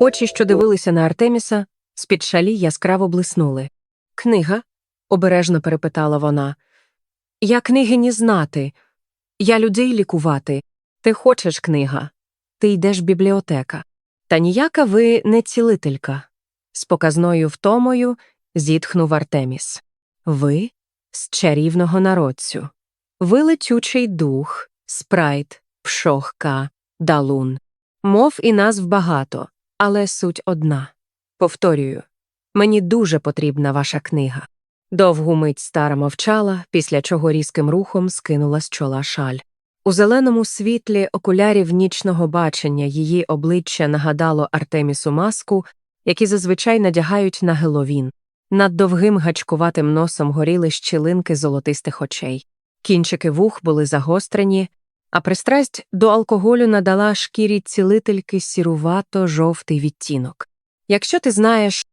Очі, що дивилися на Артеміса, з-під шалі яскраво блиснули. Книга? обережно перепитала вона. Я книгині знати. Я людей лікувати. Ти хочеш книга. Ти йдеш в бібліотека. Та ніяка ви не цілителька. З показною втомою зітхнув Артеміс. Ви з чарівного народцю. Ви летючий дух, спрайт, пшохка, далун. Мов і назв багато, але суть одна. Повторюю, мені дуже потрібна ваша книга. Довгу мить стара мовчала, після чого різким рухом скинула з чола шаль. У зеленому світлі окулярів нічного бачення її обличчя нагадало Артемісу маску, які зазвичай надягають на Геловін. Над довгим гачкуватим носом горіли щілинки золотистих очей. Кінчики вух були загострені, а пристрасть до алкоголю надала шкірі цілительки сірувато жовтий відтінок. Якщо ти знаєш,